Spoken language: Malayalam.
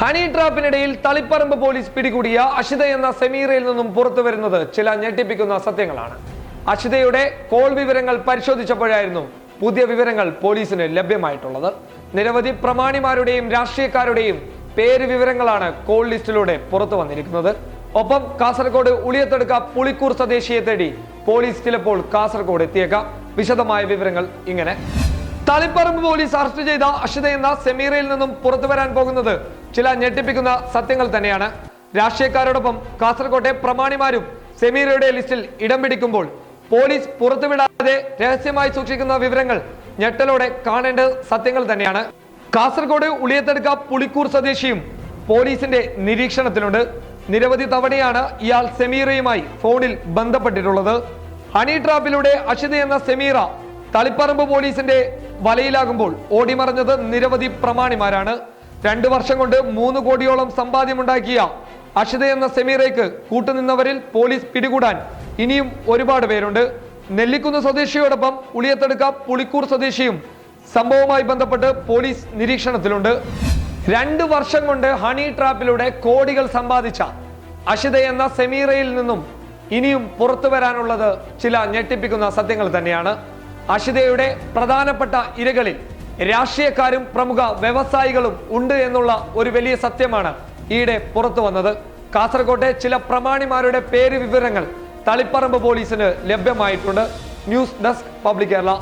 ഹണി ട്രാപ്പിനിടയിൽ തളിപ്പറമ്പ് പോലീസ് പിടികൂടിയ അഷിത എന്ന സെമീറയിൽ നിന്നും പുറത്തു വരുന്നത് ചില ഞെട്ടിപ്പിക്കുന്ന സത്യങ്ങളാണ്. അഷിതയുടെ കോൾ വിവരങ്ങൾ പരിശോധിച്ചപ്പോഴായിരുന്നു പുതിയ വിവരങ്ങൾ പോലീസിന് ലഭ്യമായിട്ടുള്ളത്. നിരവധി പ്രമാണിമാരുടെയും രാഷ്ട്രീയക്കാരുടെയും പേര് വിവരങ്ങളാണ് കോൾ ലിസ്റ്റിലൂടെ പുറത്തു വന്നിരിക്കുന്നത്. ഒപ്പം കാസർഗോഡ് ഉളിയത്തെടുക്ക പുളിക്കൂർ സ്വദേശിയെ തേടി പോലീസ് ചിലപ്പോൾ കാസർഗോഡ് എത്തിയേക്കാം. വിശദമായ വിവരങ്ങൾ ഇങ്ങനെ. തളിപ്പറമ്പ് പോലീസ് അറസ്റ്റ് ചെയ്ത അഷിത എന്ന സെമീറയിൽ നിന്നും പുറത്തു വരാൻ പോകുന്നത് ചില ഞെട്ടിപ്പിക്കുന്ന സത്യങ്ങൾ തന്നെയാണ്. രാഷ്ട്രീയക്കാരോടൊപ്പം കാസർകോട്ടെ പ്രമാണിമാരും സെമീറയുടെ ലിസ്റ്റിൽ ഇടം പിടിക്കുമ്പോൾ പോലീസ് പുറത്തുവിടാതെ രഹസ്യമായി സൂക്ഷിക്കുന്ന വിവരങ്ങൾ ഞെട്ടലോടെ കാണേണ്ട സത്യങ്ങൾ തന്നെയാണ്. കാസർഗോഡ് ഉളിയത്തെടുക്ക പുളിക്കൂർ സ്വദേശിയും പോലീസിന്റെ നിരീക്ഷണത്തിലുണ്ട്. നിരവധി തവണയാണ് ഇയാൾ സെമീറയുമായി ഫോണിൽ ബന്ധപ്പെട്ടിട്ടുള്ളത്. ഹണി ട്രാപ്പിലൂടെ അഷിത എന്ന സെമീറ തളിപ്പറമ്പ് പോലീസിന്റെ വലയിലാകുമ്പോൾ ഓടിമറഞ്ഞത് നിരവധി പ്രമാണിമാരാണ്. രണ്ടു വർഷം കൊണ്ട് മൂന്ന് കോടിയോളം സമ്പാദ്യമുണ്ടാക്കിയ അഷിത എന്ന സെമീറയ്ക്ക് കൂട്ടുനിന്നവരിൽ പോലീസ് പിടികൂടാൻ ഇനിയും ഒരുപാട് പേരുണ്ട്. നെല്ലിക്കുന്ന് സ്വദേശിയോടൊപ്പം ഉളിയത്തെടുക്ക പുളിക്കൂർ സ്വദേശിയും സംഭവവുമായി ബന്ധപ്പെട്ട് പോലീസ് നിരീക്ഷണത്തിലുണ്ട്. രണ്ട് വർഷം കൊണ്ട് ഹണി ട്രാപ്പിലൂടെ കോടികൾ സമ്പാദിച്ച അഷിത എന്ന സെമീറയിൽ നിന്നും ഇനിയും പുറത്തു വരാനുള്ളത് ചില ഞെട്ടിപ്പിക്കുന്ന സത്യങ്ങൾ തന്നെയാണ്. അഷിതയുടെ പ്രധാനപ്പെട്ട ഇരകളിൽ രാഷ്ട്രീയക്കാരും പ്രമുഖ വ്യവസായികളും ഉണ്ട് എന്നുള്ള ഒരു വലിയ സത്യമാണ് ഈയിടെ പുറത്തു വന്നത്. കാസർകോട്ടെ ചില പ്രമാണിമാരുടെ പേര് വിവരങ്ങൾ തളിപ്പറമ്പ് പോലീസിന് ലഭ്യമായിട്ടുണ്ട്. News desk public Kerala.